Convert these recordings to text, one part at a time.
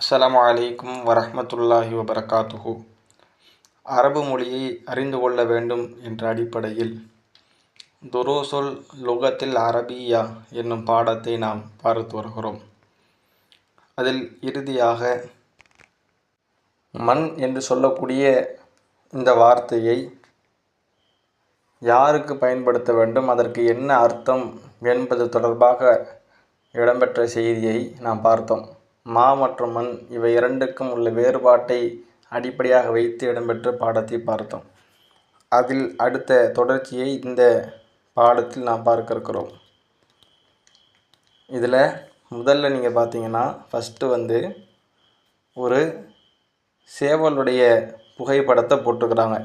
அஸ்லாம் வலைக்கும் வரமத்துல்லாஹி வபரகாத்துஹு. அரபு மொழியை அறிந்து கொள்ள வேண்டும் என்ற அடிப்படையில் துரோசொல் லுகத்தில் அரபியா என்னும் பாடத்தை நாம் பார்த்து வருகிறோம். அதில் இறுதியாக மண் என்று சொல்லக்கூடிய இந்த வார்த்தையை யாருக்கு பயன்படுத்த வேண்டும் அதற்கு என்ன அர்த்தம் என்பது தொடர்பாக இடம்பெற்ற செய்தியை நாம் பார்த்தோம். மா மற்றும் மண் இவை இரண்டுக்கும் உள்ள வேறுபாட்டை அடிப்படையாக வைத்து இடம்பெற்ற பாடத்தை பார்த்தோம். அதில் அடுத்த தொடர்ச்சியை இந்த பாடத்தில் நாம் பார்க்க இருக்கிறோம் இதில் முதல்ல நீங்கள் பார்த்தீங்கன்னா ஃபஸ்ட்டு வந்து ஒரு சேவலுடைய புகைப்படத்தை போட்டுக்கிறாங்க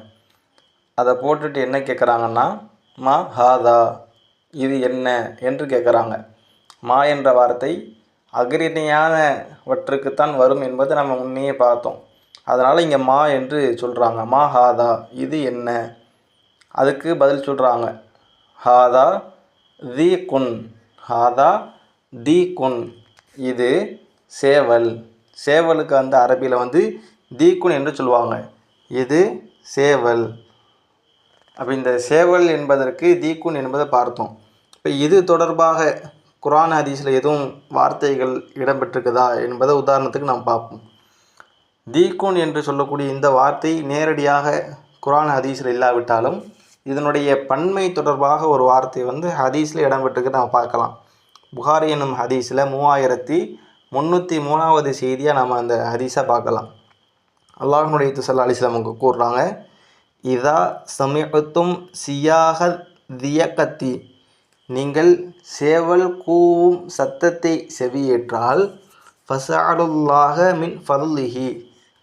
அதை போட்டுட்டு என்ன கேட்குறாங்கன்னா மா ஹாதா இது என்ன என்று கேட்குறாங்க மா என்ற வார்த்தை அக்ரிணியானவற்றுக்குத்தான் வரும் என்பது நம்ம முன்னையே பார்த்தோம். அதனால் இங்கே மா என்று சொல்கிறாங்க மா ஹாதா இது என்ன? அதுக்கு பதில் சொல்கிறாங்க ஹாதா தி குன். ஹாதா தி குன். இது சேவல். சேவலுக்கு வந்து அரபியில் வந்து தீக்குன் என்று சொல்லுவாங்க. இது சேவல். அப்போ இந்த சேவல் என்பதற்கு தீக்குன் என்பதை பார்த்தோம். இப்போ இது தொடர்பாக குரான் ஹதீஸில் எதுவும் வார்த்தைகள் இடம்பெற்றிருக்குதா என்பதை உதாரணத்துக்கு நாம் பார்ப்போம். தீக்குன் என்று சொல்லக்கூடிய இந்த வார்த்தை நேரடியாக குரான் ஹதீஸில் இல்லாவிட்டாலும் இதனுடைய பன்மை தொடர்பாக ஒரு வார்த்தை வந்து ஹதீஸில் இடம்பெற்றிருக்கு நம்ம பார்க்கலாம். புகாரி என்னும் ஹதீஸில் மூவாயிரத்தி முந்நூற்றி மூணாவது செய்தியாக நம்ம அந்த ஹதீஸை பார்க்கலாம். அல்லாஹனுடைய துசல்லா அலிஸ்லாம் அவங்க கூறுறாங்க இதா சமயத்தும் சியாக தியக்கத்தி நீங்கள் சேவல் கூவும் சத்தத்தை செவியேற்றால் ஃபசாடுல்லாக மின் ஃபதுலிஹி.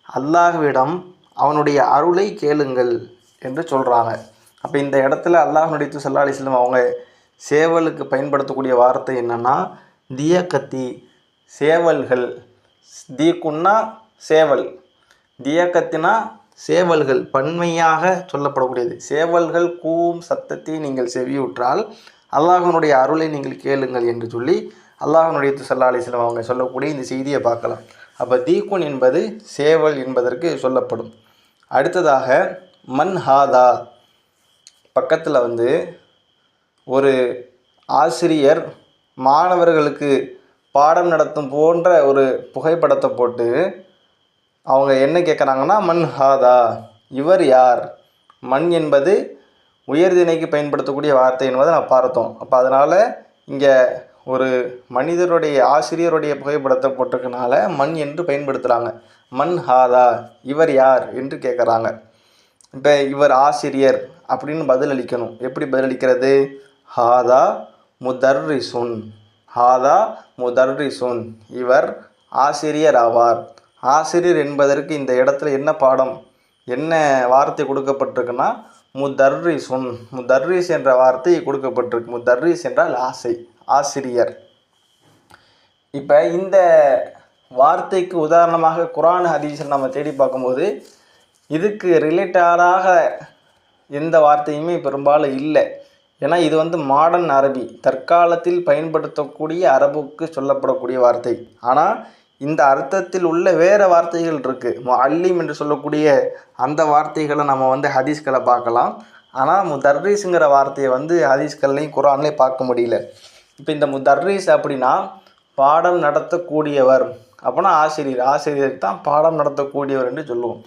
அல்லாஹ்விடம் அவனுடைய அருளை கேளுங்கள் என்று சொல்கிறாங்க அப்போ இந்த இடத்துல அல்லாஹனுடைய துசல்லா அலிஸ்லம் அவங்க சேவலுக்கு பயன்படுத்தக்கூடிய வார்த்தை என்னென்னா தியக்கத்தி. சேவல்கள் தீக்குன்னா சேவல். தியக்கத்தினா சேவல்கள். பன்மையாக சொல்லப்படக்கூடியது. சேவல்கள் கூவும் சத்தத்தை நீங்கள் செவியுற்றால் அல்லாஹனுடைய அருளை நீங்கள் கேளுங்கள் என்று சொல்லி அல்லாஹனுடைய துசல்லா அலிஸ்லாம் அவங்க சொல்லக்கூடிய இந்த செய்தியை பார்க்கலாம். அப்போ தீக்குன் என்பது சேவல் என்பதற்கு சொல்லப்படும். அடுத்ததாக மன் ஹாதா. பக்கத்தில் வந்து ஒரு ஆசிரியர் மாணவர்களுக்கு பாடம் நடத்தும் போன்ற ஒரு புகைப்படத்தை போட்டு அவங்க என்ன கேட்குறாங்கன்னா மண் ஹாதா. இவர் யார்? மண் என்பது உயர்திணைக்கு பயன்படுத்தக்கூடிய வார்த்தை என்பதை நான் பார்த்தோம். அப்போ அதனால் இங்கே ஒரு மனிதருடைய ஆசிரியருடைய புகைப்படத்தை போட்டிருக்கனால மண் என்று பயன்படுத்துகிறாங்க மண் ஹாதா இவர் யார் என்று கேட்குறாங்க இப்போ இவர் ஆசிரியர் அப்படின்னு பதிலளிக்கணும் எப்படி பதிலளிக்கிறது ஹாதா முதர்ரிசுன். ஹாதா முதர்ரிசுன். இவர் ஆசிரியர் ஆவார். ஆசிரியர் என்பதற்கு இந்த இடத்துல என்ன பாடம்? என்ன வார்த்தை கொடுக்கப்பட்டிருக்குன்னா முதர்ரிசுன் முதர்ரிஸ் என்ற வார்த்தை கொடுக்கப்பட்டிருக்கு. முதர்ரிஸ் என்றால் ஆசை ஆசிரியர். இப்போ இந்த வார்த்தைக்கு உதாரணமாக குரான் ஹதீஸில் நம்ம தேடி பார்க்கும்போது இதுக்கு ரிலேட்டடாக எந்த வார்த்தையுமே பெரும்பாலும் இல்லை. ஏன்னா இது வந்து மாடர்ன் அரபி. தற்காலத்தில் பயன்படுத்தக்கூடிய அரபுக்கு சொல்லப்படக்கூடிய வார்த்தை. ஆனால் இந்த அர்த்தத்தில் உள்ள வேறு வார்த்தைகள் இருக்குது அல்லிம் என்று சொல்லக்கூடிய அந்த வார்த்தைகளை நம்ம வந்து ஹதீஸ்களை பார்க்கலாம். ஆனால் முதர்ரீஸுங்கிற வார்த்தையை வந்து ஹதீஸ்கள்லையும் குரான்லேயும் பார்க்க முடியல. இப்போ இந்த முதர்ரீஸ் அப்படின்னா பாடம் நடத்தக்கூடியவர். அப்படின்னா ஆசிரியர். ஆசிரியர் தான் பாடம் நடத்தக்கூடியவர் என்று சொல்லுவோம்.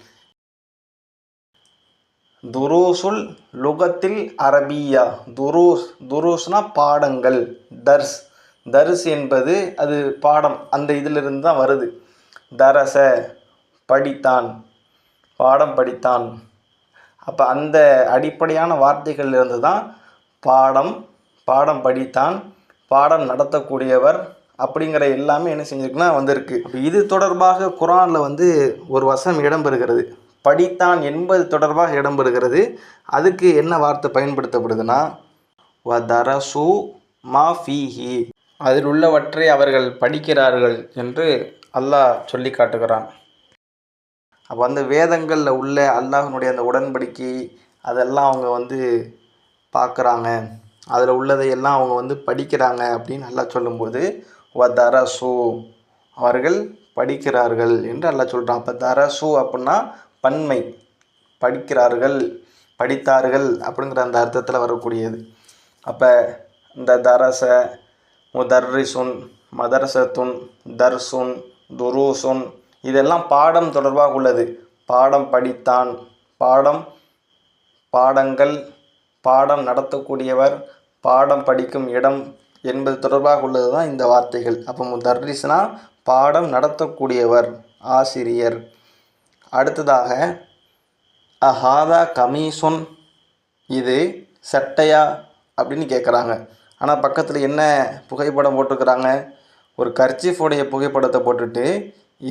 துரூசுல் லுகத்தில் அரபியா. துரூஸ் துரூஸ்னா பாடங்கள். தர்ஸ். தரிசு என்பது அது பாடம். அந்த இதிலிருந்து தான் வருது. தரச படித்தான் பாடம் படித்தான். அப்போ அந்த அடிப்படையான வார்த்தைகளிலிருந்து தான் பாடம் பாடம் படித்தான் பாடம் நடத்தக்கூடியவர் அப்படிங்கிற எல்லாமே என்ன செஞ்சிருக்குன்னா வந்திருக்கு. இது தொடர்பாக குரானில் வந்து ஒரு வசம் இடம்பெறுகிறது. படித்தான் என்பது தொடர்பாக இடம்பெறுகிறது. அதுக்கு என்ன வார்த்தை பயன்படுத்தப்படுதுன்னா வ தரசு மா ஃபீஹி. அதில் உள்ளவற்றை அவர்கள் படிக்கிறார்கள் என்று அல்லாஹ் சொல்லி காட்டுகிறான். அப்போ அந்த வேதங்களில் உள்ள அல்லாஹனுடைய அந்த உடன்படிக்கை அதெல்லாம் அவங்க வந்து பார்க்குறாங்க. அதில் உள்ளதையெல்லாம் அவங்க வந்து படிக்கிறாங்க அப்படின்னு நல்லா சொல்லும்போது வ தரசு அவர்கள் படிக்கிறார்கள் என்று அல்லாஹ் சொல்கிறான் அப்போ தரசு அப்படின்னா பன்மை படிக்கிறார்கள் படித்தார்கள் அப்படிங்கிற அந்த அர்த்தத்தில் வரக்கூடியது. அப்போ இந்த தரசை முதர்ரிசுன் மதரசத்துன் தர்சுன் துரூசுன். இதெல்லாம் பாடம் தொடர்பாக உள்ளது. பாடம் படித்தான். பாடம் பாடங்கள் பாடம் நடத்தக்கூடியவர் பாடம் படிக்கும் இடம் என்பது தொடர்பாக உள்ளது தான் இந்த வார்த்தைகள். அப்போ முதர்ரிஸ்னா பாடம் நடத்தக்கூடியவர் ஆசிரியர். அடுத்ததாக அஹாதா கமீசுன் இது சட்டையா அப்படின்னு கேட்குறாங்க ஆனால் பக்கத்தில் என்ன புகைப்படம் போட்டிருக்கிறாங்க? ஒரு கர்ச்சீஃபுடைய புகைப்படத்தை போட்டுட்டு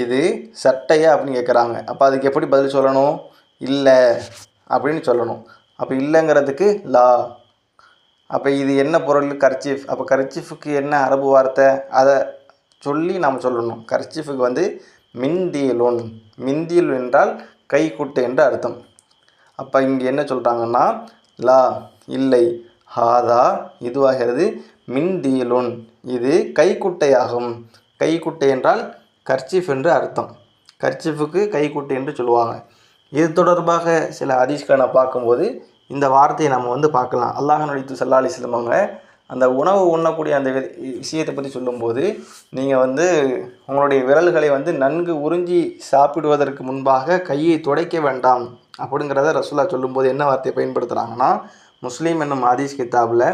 இது சட்டையா அப்படின்னு கேட்குறாங்க அப்போ அதுக்கு எப்படி பதில் சொல்லணும்? இல்லை அப்படின்னு சொல்லணும். அப்போ இல்லைங்கிறதுக்கு லா. அப்போ இது என்ன பொருள்? கர்ச்சீஃப். அப்போ கர்ச்சீஃபுக்கு என்ன அரபு வார்த்தை? அதை சொல்லி நாம் சொல்லணும். கர்ச்சீஃபுக்கு வந்து மிந்தியலுன் மிந்தியல் என்றால் கைக்குட்டு என்று அர்த்தம். அப்போ இங்கே என்ன சொல்கிறாங்கன்னா லா இல்லை. ஹாதா இதுவாகிறது மின்தீலுன் இது கைக்குட்டையாகும். கைக்குட்டை என்றால் கர்ச்சீஃப் என்று அர்த்தம். கர்ச்சீஃபுக்கு கைக்குட்டை என்று சொல்லுவாங்க. இது தொடர்பாக சில ஹதீஸ்களை பார்க்கும்போது இந்த வார்த்தையை நம்ம வந்து பார்க்கலாம். அல்லாஹ் நடித்து சல்லா அலிஸ்லம் அவங்க அந்த உணவு உண்ணக்கூடிய அந்த வி- விஷயத்தை பற்றி சொல்லும்போது நீங்கள் வந்து உங்களுடைய விரல்களை வந்து நன்கு உறிஞ்சி சாப்பிடுவதற்கு முன்பாக கையை துடைக்க வேண்டாம் அப்படிங்கிறத ரசூலா சொல்லும்போது என்ன வார்த்தையை பயன்படுத்துகிறாங்கன்னா முஸ்லீம் என்னும் ஹதீஸ் கிதாபில்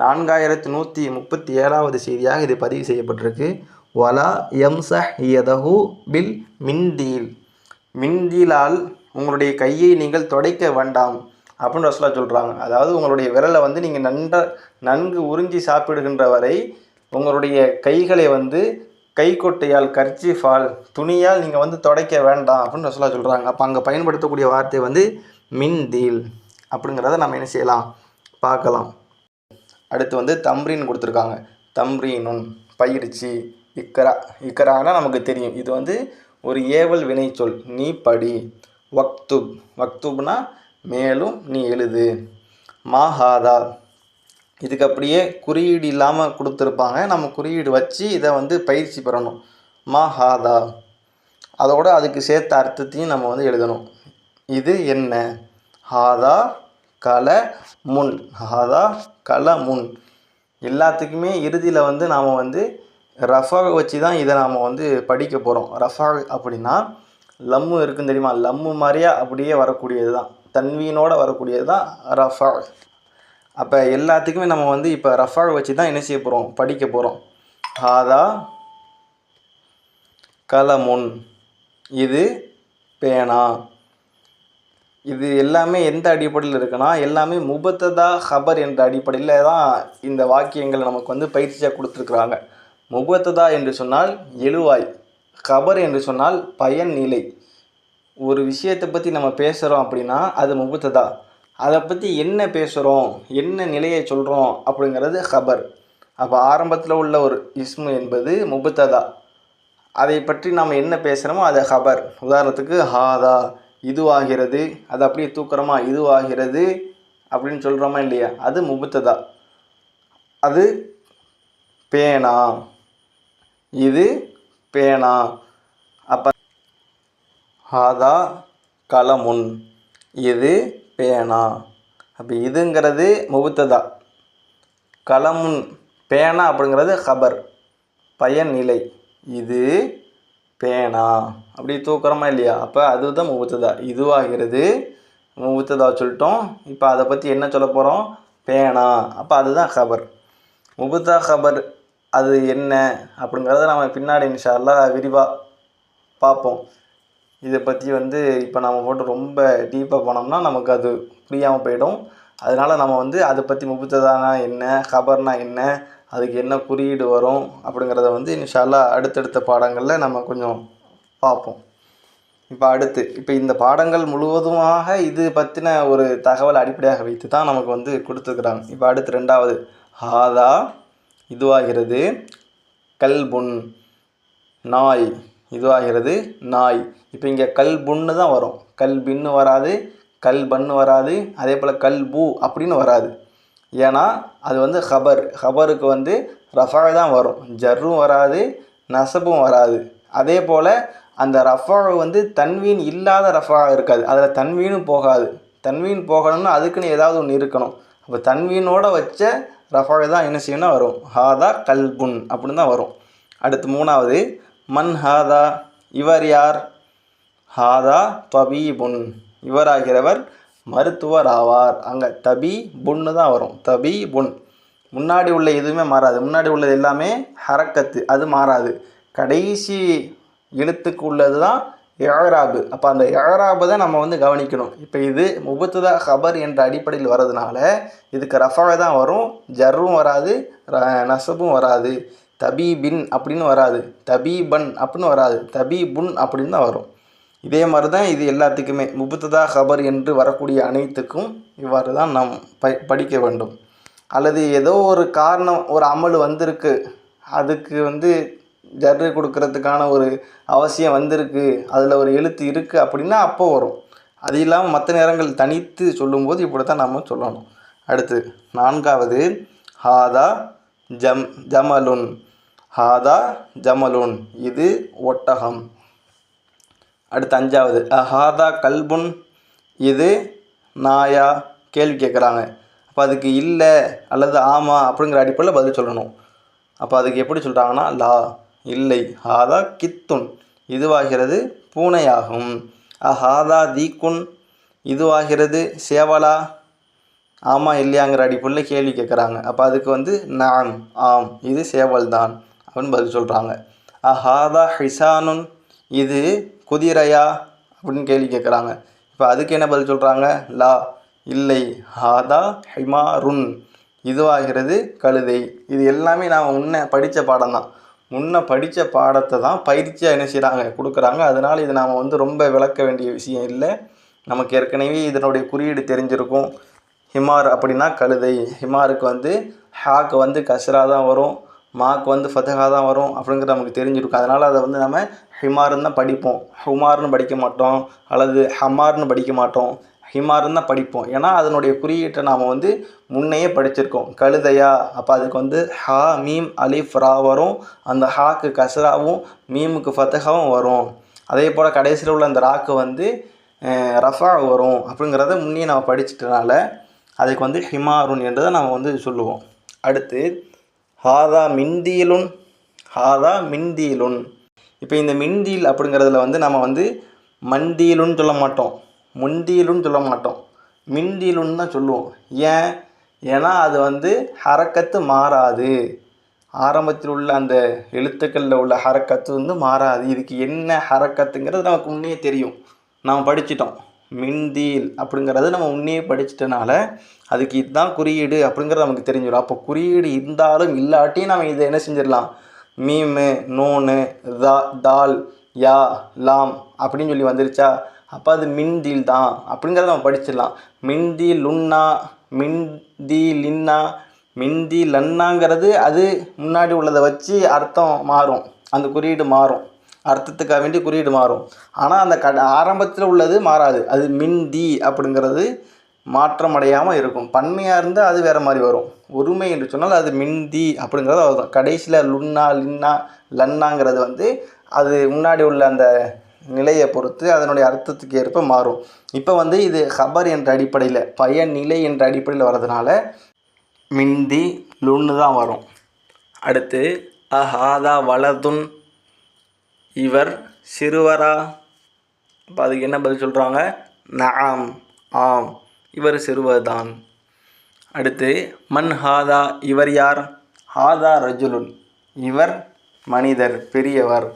நான்காயிரத்து நூற்றி முப்பத்தி ஏழாவது செய்தியாக இது பதிவு செய்யப்பட்டிருக்கு. வலா எம்சஹ் யதஹு பில் மின்தீல். மின்தீலால் உங்களுடைய கையை நீங்கள் துடைக்க வேண்டாம் அப்படின்னு ரசோலா சொல்கிறாங்க அதாவது உங்களுடைய விரலை வந்து நீங்கள் நன்ற நன்கு உறிஞ்சி சாப்பிடுகின்ற வரை உங்களுடைய கைகளை வந்து கைக்கொட்டையால் கர்ச்சிஃபால் துணியால் நீங்கள் வந்து துடைக்க வேண்டாம் அப்படின்னு ரசோலா சொல்கிறாங்க அப்போ அங்கே பயன்படுத்தக்கூடிய வார்த்தை வந்து மின்தீல். அப்படிங்கிறத நம்ம என்ன செய்யலாம்? பார்க்கலாம். அடுத்து வந்து தம்ரீன் கொடுத்துருக்காங்க. தம்ரீனும் பயிற்சி இக்கரா இக்கரானா நமக்கு தெரியும். இது வந்து ஒரு ஏவல் வினைச்சொல். நீ படி. வக்துப். வக்துப்னா மேலும் நீ எழுது. மாஹாதா இதுக்கு அப்படியே குறியீடு இல்லாமல் கொடுத்துருப்பாங்க. நம்ம குறியீடு வச்சு இதை வந்து பயிற்சி பெறணும். மாஹாதா அதோட அதுக்கு சேர்த்த அர்த்தத்தையும் நம்ம வந்து எழுதணும். இது என்ன? ஹாதா கல முன். ஹாதா கல முன். எல்லாத்துக்குமே இறுதியில் வந்து நாம் வந்து ரஃபா வச்சு தான் இதை நாம் வந்து படிக்க போகிறோம் ரஃபா அப்படின்னா லம்மு இருக்குன்னு தெரியுமா? லம்மு மாதிரியா அப்படியே வரக்கூடியது தான் தன்வீனோடு வரக்கூடியது தான் ரஃபா. அப்போ எல்லாத்துக்குமே நம்ம வந்து இப்போ ரஃபா வச்சு தான் என்ன செய்ய போகிறோம் படிக்க போகிறோம் ஹாதா கலமுன் இது பேனா. இது எல்லாமே எந்த அடிப்படையில் இருக்குன்னா எல்லாமே முபத்ததா ஹபர் என்ற அடிப்படையில் தான் இந்த வாக்கியங்களை நமக்கு வந்து பயிற்சியாக கொடுத்துருக்குறாங்க. முபத்ததா என்று சொன்னால் எழுவாய் ஹபர் என்று சொன்னால் பயன் நிலை. ஒரு விஷயத்தை பற்றி நம்ம பேசுகிறோம் அப்படின்னா அது முபத்ததா. அதை பற்றி என்ன பேசுகிறோம் என்ன நிலையை சொல்கிறோம் அப்படிங்கிறது ஹபர். அப்போ ஆரம்பத்தில் உள்ள ஒரு இஸ்மு என்பது முபத்ததா. அதை பற்றி நாம் என்ன பேசுகிறோமோ அது ஹபர். உதாரணத்துக்கு ஹாதா இதுவாகிறது அது அப்படியே தூக்குறோமா? இதுவாகிறது அப்படின்னு சொல்கிறோமா இல்லையா? அது முபுத்ததா. அது பேனா. இது பேனா. அப்போ ஹாதா கலமுன். இது பேனா. அப்போ இதுங்கிறது முபுத்ததா. கலமுன் பேனா அப்படிங்கிறது ஹபர் பயன்நிலை இது பேனா. அப்படி தூக்குறோமா இல்லையா? அப்போ அதுதான் முகூர்த்ததா இதுவாகிறது. முகூர்த்ததா சொல்லிட்டோம். இப்போ அதை பற்றி என்ன சொல்ல போகிறோம் பேனா. அப்போ அதுதான் ஹபர் முபத்தா ஹபர் அது என்ன? அப்படிங்கிறத நம்ம பின்னாடி இன்ஷால்லாம் விரிவாக பார்ப்போம். இதை பற்றி வந்து இப்போ நம்ம போட்டு ரொம்ப டீப்பாக போனோம்னா நமக்கு அது புரியாமல் போயிடும். அதனால் நம்ம வந்து அதை பற்றி முபத்ததானா என்ன? ஹபர்னா என்ன? அதுக்கு என்ன குறியீடு வரும்? அப்படிங்கிறத வந்து இன்ஷால்லா அடுத்தடுத்த பாடங்களில் நம்ம கொஞ்சம் பார்ப்போம். இப்போ அடுத்து இப்போ இந்த பாடங்கள் முழுவதுமாக இது பற்றின ஒரு தகவல் அடிப்படையாக வைத்து தான் நமக்கு வந்து கொடுத்துருக்குறாங்க. இப்போ அடுத்து ரெண்டாவது ஹாதா இதுவாகிறது கல்புண் நாய் இதுவாகிறது நாய். இப்போ இங்கே கல்புன்னு தான் வரும். கல்பின்னு வராது கல்பன்னு வராது அதே போல் கல்பு அப்படின்னு வராது. ஏன்னா அது வந்து ஹபர். ஹபருக்கு வந்து ரஃபா தான் வரும். ஜர்ரும் வராது நசபும் வராது. அதே போல் அந்த ரஃபா வந்து தன்வீன் இல்லாத ரஃபா இருக்காது. அதில் தன்வீனும் போகாது. தன்வீன் போகணும்னா அதுக்குன்னு ஏதாவது ஒன்று இருக்கணும். அப்போ தன்வீனோட வச்ச ரஃபா தான் என்ன செய்யணும்னா வரும். ஹாதா கல்புன் அப்படின்னு தான் வரும். அடுத்து மூணாவது மன் ஹாதா இவர் யார்? ஹாதா தபீபுன். இவராகிறவர் மருத்துவர் ஆவார். அங்கே தபி புன்னு தான் வரும். தபி புன் முன்னாடி உள்ள எதுவுமே மாறாது. முன்னாடி உள்ளது எல்லாமே ஹரக்கத்து. அது மாறாது. கடைசி எழுத்துக்கு உள்ளது தான் ஏழராபு அப்போ அந்த எழராபு தான் நம்ம வந்து கவனிக்கணும். இப்போ இது முபத்துதா ஹபர் என்ற அடிப்படையில் வர்றதுனால இதுக்கு ரஃபாக தான் வரும் ஜர்ரும் வராது ர- நசபும் வராது. தபீபின் அப்படின்னு வராது. தபீபன் அப்படின்னு வராது. தபீபுன் அப்படின்னு தான் வரும். இதே மாதிரி தான் இது எல்லாத்துக்குமே. முபுத்ததா ஹபர் என்று வரக்கூடிய அனைத்துக்கும் இவ்வாறு தான் நாம் ப படிக்க வேண்டும். அல்லது ஏதோ ஒரு காரணம் ஒரு அமல் வந்திருக்கு. அதுக்கு வந்து ஜர்ரு கொடுக்கறதுக்கான ஒரு அவசியம் வந்திருக்கு அதில் ஒரு எழுத்து இருக்குது அப்படின்னா அப்போ வரும். அது இல்லாமல் மற்ற நேரங்கள் தனித்து சொல்லும்போது இப்படி தான் நம்ம சொல்லணும். அடுத்து நான்காவது ஹாதா ஜம் ஜமலுன். ஹாதா ஜமலுன் இது ஒட்டகம். அடுத்து அஞ்சாவது அஹாதா கல்புன் இது நாயா? கேள்வி கேட்குறாங்க அப்போ அதுக்கு இல்லை அல்லது ஆமாம் அப்படிங்கிற அடிப்படையில் பதில் சொல்லணும். அப்போ அதுக்கு எப்படி சொல்கிறாங்கன்னா லா. இல்லை. ஹாதா கித்துன். இதுவாகிறது பூனையாகும். அஹாதா தீக்குன். இதுவாகிறது சேவலா. ஆமாம் இல்லையாங்கிற அடிப்படையில் கேள்வி கேட்குறாங்க அப்போ அதுக்கு வந்து நான் ஆம் இது சேவல் தான் அப்படின்னு பதில் சொல்கிறாங்க அஹாதா ஹிசானுன். இது குதிரையா அப்படின்னு கேள்வி கேட்குறாங்க இப்போ அதுக்கு என்ன பதில் சொல்கிறாங்க லா இல்லை. ஹாதா ஹிமாருன். இதுவாகிறது கழுதை. இது எல்லாமே நான் முன்ன படித்த பாடம் தான் முன்ன படித்த பாடத்தை தான் பயிற்சியாக என்ன செய்கிறாங்க கொடுக்குறாங்க. அதனால் இது நாம் வந்து ரொம்ப விளக்க வேண்டிய விஷயம் இல்லை. நமக்கு ஏற்கனவே இதனுடைய குறியீடு தெரிஞ்சிருக்கும். ஹிமார் அப்படின்னா கழுதை. ஹிமாருக்கு வந்து ஹாக்கு வந்து கசரா தான் வரும். மாக்கு வந்து ஃபதகா தான் வரும் அப்படிங்கிறது நமக்கு தெரிஞ்சிருக்கும். அதனால் அதை வந்து நம்ம ஹிமாருன்னு தான் படிப்போம். ஹுமார்னு படிக்க மாட்டோம். அல்லது ஹமார்னு படிக்க மாட்டோம். ஹிமாருன்னு தான் படிப்போம். ஏன்னா அதனுடைய குறியீட்டை நாம் வந்து முன்னையே படிச்சிருக்கோம். கழுதையா அப்போ அதுக்கு வந்து ஹா மீம் அலிஃப் ரா வரும். அந்த ஹாக்கு கஸ்ராவும் மீமுக்கு ஃபத்தகாவும் வரும். அதே போல் கடைசியில் உள்ள அந்த ராக்கு வந்து ரஃபா வரும். அப்படிங்கிறத முன்னே நம்ம படிச்சிட்டனால அதுக்கு வந்து ஹிமாருன் என்றதை நம்ம வந்து சொல்லுவோம். அடுத்து ஹாதா மிந்தியிலுன் ஹாதா மிந்தியிலுன் இப்போ இந்த மிந்தியில் அப்படிங்கிறதுல வந்து நம்ம வந்து மந்தியிலுன்னு சொல்ல மாட்டோம். முந்தியிலுன்னு சொல்ல மாட்டோம். மிந்தியிலுன்னு தான் சொல்லுவோம். ஏன்? ஏன்னா அது வந்து ஹரக்கத்து மாறாது. ஆரம்பத்தில் உள்ள அந்த எழுத்துக்களில் உள்ள ஹரக்கத்து வந்து மாறாது. இதுக்கு என்ன ஹரக்கத்துங்கிறது நமக்கு முன்னே தெரியும். நாம் படிச்சிட்டோம். மிந்தீல் அப்படிங்கிறது நம்ம முன்னே படிச்சிட்டனால அதுக்கு இதுதான் குறியீடு அப்படிங்கிறது நமக்கு தெரிஞ்சிடும். அப்போ குறியீடு இருந்தாலும் இல்லாட்டியும் நம்ம இதை என்ன செஞ்சிடலாம்? மீமு நூனு தா தால் யா லாம் அப்படின்னு சொல்லி வந்துருச்சா? அப்போ அது மின்தீல் தான். அப்படிங்கிறத நம்ம படிச்சிடலாம். மின்தி லுன்னா மின்தி லின்னா மிந்தி லன்னாங்கிறது அது முன்னாடி உள்ளதை வச்சு அர்த்தம் மாறும். அந்த குறியீடு மாறும். அர்த்தத்துக்காக வேண்டி குறியீடு மாறும். ஆனால் அந்த கட ஆரம்பத்தில் உள்ளது மாறாது. அது மிந்தி அப்படிங்கிறது மாற்றம் அடையாமல் இருக்கும். பன்மையாக இருந்தால் அது வேறு மாதிரி வரும். ஒருமை என்று சொன்னால் அது மிந்தி அப்படிங்கிறது வரும் கடைசியில் லுன்னா லின்னா லன்னாங்கிறது வந்து அது முன்னாடி உள்ள அந்த நிலையை பொறுத்து அதனுடைய அர்த்தத்துக்கு ஏற்ப மாறும். இப்போ வந்து இது ஹபர் என்ற அடிப்படையில் பயன் நிலை என்ற அடிப்படையில் வர்றதுனால மிந்தி லுன்னு தான் வரும். அடுத்து அஹாதா வலதுன் இவர் சிறுவரா? இப்போ அதுக்கு என்ன பதில் சொல்கிறாங்க நாம் ஆம் இவர் சிறுவர் தான் அடுத்து மன் ஹாதா இவர் யார்? ஹாதா ரஜுலுன். இவர் மனிதர் பெரியவர்.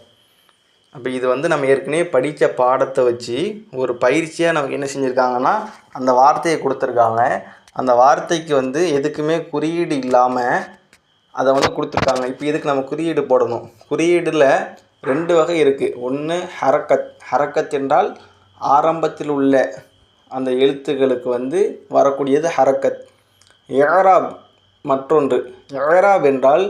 அப்போ இது வந்து நம்ம ஏற்கனவே படித்த பாடத்தை வச்சு ஒரு பயிற்சியாக நமக்கு என்ன செஞ்சுருக்காங்கன்னா அந்த வார்த்தையை கொடுத்துருக்காங்க. அந்த வார்த்தைக்கு வந்து எதுக்குமே குறியீடு இல்லாமல் அதை வந்து கொடுத்துருக்காங்க. இப்போ இதுக்கு நம்ம குறியீடு போடணும். குறியீடில் ரெண்டு வகை இருக்குது ஒன்று ஹரக்கத் ஹரக்கத் என்றால் ஆரம்பத்தில் உள்ள அந்த எழுத்துக்களுக்கு வந்து வரக்கூடியது ஹரக்கத். ஏராப் மற்றொன்று. ஏராப் என்றால்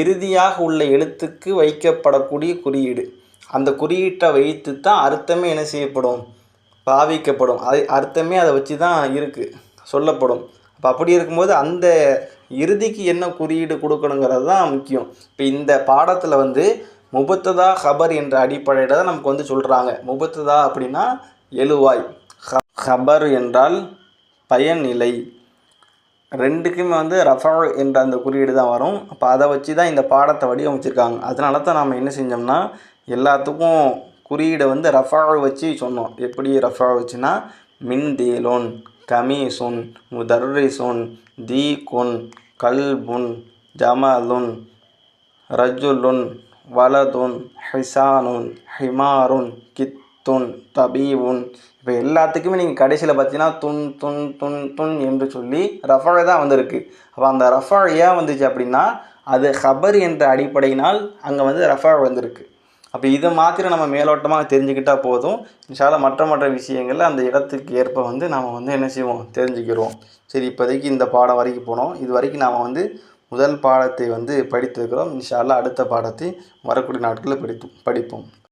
இறுதியாக உள்ள எழுத்துக்கு வைக்கப்படக்கூடிய குறியீடு. அந்த குறியீட்டை வைத்து தான் அர்த்தமே என்ன செய்யப்படும்? பாவிக்கப்படும். அது அர்த்தமே அதை வச்சு தான் இருக்குது சொல்லப்படும். அப்போ அப்படி இருக்கும்போது அந்த இறுதிக்கு என்ன குறியீடு கொடுக்கணுங்கிறது தான் முக்கியம். இப்போ இந்த பாடத்தில் வந்து முபத்ததா ஹபர் என்ற அடிப்படையில் தான் நமக்கு வந்து சொல்கிறாங்க முபத்ததா அப்படின்னா எழுவாய். ஹ- ஹபர் என்றால் பயனிலை ரெண்டுக்குமே வந்து ரஃபால் என்ற அந்த குறியீடு தான் வரும். அப்போ அதை வச்சு தான் இந்த பாடத்தை வடிவமைச்சிருக்காங்க. அதனால தான் நாம் என்ன செஞ்சோம்னா எல்லாத்துக்கும் குறியீடை வந்து ரஃபா வச்சு சொன்னோம். எப்படி ரஃபா வச்சுன்னா மின் மின்தீலுன் கமீசுன் முதர்ரிசுன் தீகுன் கல்புன் ஜமலுன் ரஜுலுன் வலதுன் ஹிசானுன் ஹிமாருன் கித்துன் தபீவுன். இப்போ எல்லாத்துக்குமே நீங்கள் கடைசியில் பார்த்தீங்கன்னா துன் துன் துன் துன் என்று சொல்லி ரஃபா தான் வந்திருக்கு. அப்போ அந்த ரஃபா ஏன் வந்துச்சு அப்படின்னா அது ஹபர் என்ற அடிப்படையினால் அங்கே வந்து ரஃபா வந்திருக்கு. அப்போ இதை மாத்திரம் நம்ம மேலோட்டமாக தெரிஞ்சுக்கிட்டால் போதும். இன்ஷால மற்ற மற்ற விஷயங்களில் அந்த இடத்துக்கு ஏற்ப வந்து நாம் வந்து என்ன செய்வோம்? தெரிஞ்சுக்கிறோம். சரி இப்போதைக்கு இந்த பாடம் வரைக்கும் போனோம். இது வரைக்கும் நாம் வந்து முதல் பாடத்தை வந்து படித்திருக்கிறோம். இன்ஷால்லா அடுத்த பாடத்தை வரக்கூடிய நாட்களில் படித்து படிப்போம்.